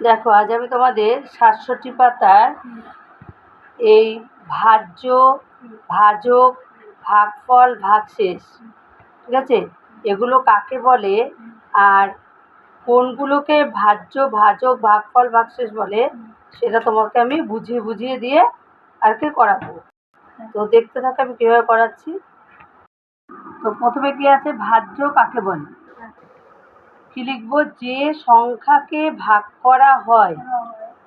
দেখো, আজ আমি তোমাদের সাতষট্টি পাতার এই ভাজ্য, ভাজক, ভাগফল, ভাগশেষ, ঠিক আছে? এগুলো কাকে বলে? আর কোনগুলোকে ভাজ্য, ভাজক, ভাগফল, ভাগশেষ বলে? সেটা তোমাকে আমি বুঝিয়ে বুঝিয়ে দিয়ে আর কি করাবো। তো দেখতে থাকো, আমি কীভাবে করাচ্ছি। তো প্রথমে কি আছে? ভাজ্য কাকে বলে? কি লিখব? যে সংখ্যাকে ভাগ করা হয়,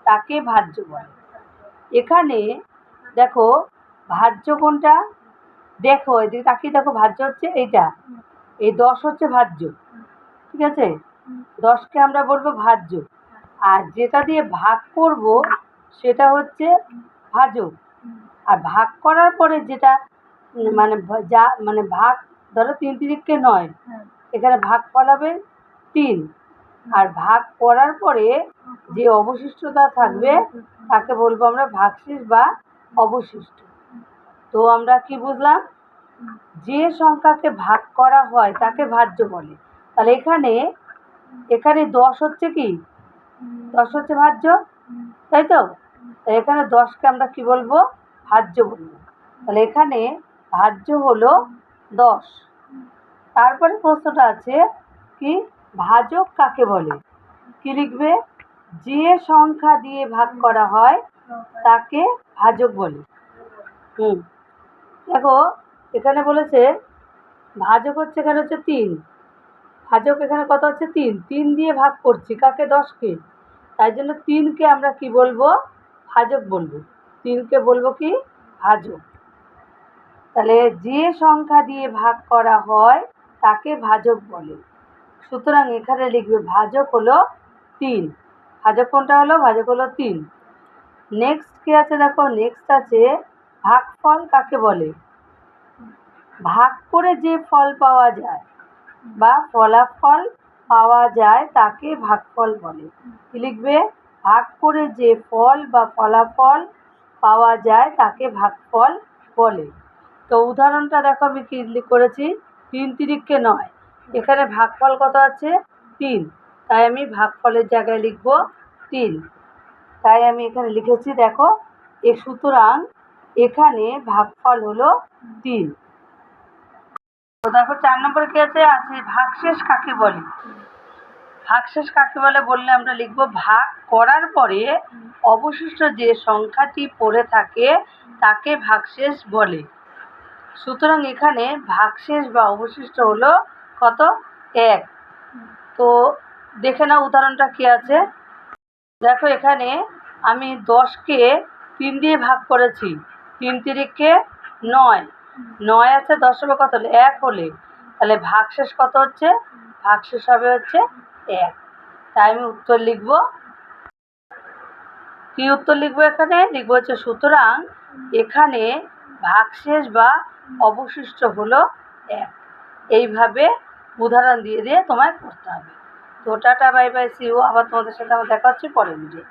তাকে ভাজ্য বলে। এখানে দেখো, ভাজ্য কোনটা? দেখো, এদিকে তাকিয়ে দেখো, ভাজ্য হচ্ছে এইটা। এই দশ হচ্ছে ভাজ্য, ঠিক আছে? দশকে আমরা বলব ভাজ্য। আর যেটা দিয়ে ভাগ করব, সেটা হচ্ছে ভাজক আর ভাগ করার পরে যেটা মানে যা মানে ভাগ, ধরো তিন তিরিককে নয়, এখানে ভাগ ফলাবে তিন আর ভাগ করার পরে যে অবশিষ্টতা থাকবে, তাকে বলব আমরা ভাগশেষ বা অবশিষ্ট। তো আমরা কি বুঝলাম? যে সংখ্যাকে ভাগ করা হয়, তাকে ভাজ্য বলে। তাহলে এখানে এখানে দশ হচ্ছে কি? দশ হচ্ছে ভাজ্য? তাই তো? এখানে দশকে আমরা কি বলব? ভাজ্য বলব। তাহলে এখানে ভাজ্য হলো দশ। তারপরে প্রশ্নটা আছে কি? ভাজক কাকে বলে? কি লিখবে? যে সংখ্যা দিয়ে ভাগ করা হয়, তাকে ভাজক বলে। হুম। দেখো, এখানে বলেছে, ভাজক হচ্ছে এখানে হচ্ছে তিন। ভাজক এখানে কত হচ্ছে তিন। তিন দিয়ে ভাগ করছি। কাকে? দশকে। তাই জন্য তিনকে আমরা কি বলব? ভাজক বলব। তিনকে বলব কি? ভাজক। তাহলে যে সংখ্যা দিয়ে ভাগ করা হয়, তাকে ভাজক বলে। সুতরাং এখানে লিখবে ভাজক হলো তিন। ভাজক কোনটা হলো? ভাজক হলো তিন। নেক্সট কি আছে দেখো? নেক্সট আছে ভাগফল কাকে বলে? ভাগ করে যে ফল পাওয়া যায় বা ফলাফল পাওয়া যায় তাকে ভাগফল বলে। কি লিখবে? ভাগ করে যে ফল বা ফলাফল পাওয়া যায় তাকে ভাগফল বলে। তো উদাহরণটা দেখো আমি কি করেছি? তিন তিরিককে নয়। এখানে ভাগফল কত আছে? তিন। তাই আমি ভাগফলের জায়গায় লিখব তিন। তাই আমি এখানে লিখেছি, দেখো, এ সুতরাং এখানে ভাগফল হলো তিন। তো দেখো, চার নম্বরে কি আছে? আছে ভাগশেষ কাকে বলে? ভাগশেষ কাকে বলে বললে আমরা লিখব, ভাগ করার পরে অবশিষ্ট যে সংখ্যাটি পড়ে থাকে তাকে ভাগশেষ বলে। সুতরাং এখানে ভাগশেষ বা অবশিষ্ট হলো কত? এক। তো দেখে নাও উদাহরণটা কি আছে। দেখো এখানে আমি দশকে তিন দিয়ে ভাগ করেছি। তিন তিরিখকে নয়। নয় আছে, দশ হবে কত হলে? এক হলে। তাহলে ভাগশেষ কত হচ্ছে? ভাগশেষ হবে হচ্ছে এক। তাই আমি উত্তর লিখব। কি উত্তর লিখব এখানে? লিখব হচ্ছে, সুতরাং এখানে ভাগশেষ বা অবশিষ্ট হলো এক। এইভাবে উদাহরণ দিয়ে দিয়ে তোমায় করতে হবে। তো টাটা, বাই বাই সিউ আবার তোমাদের সাথে আমার দেখা হচ্ছে পরের ভিডিও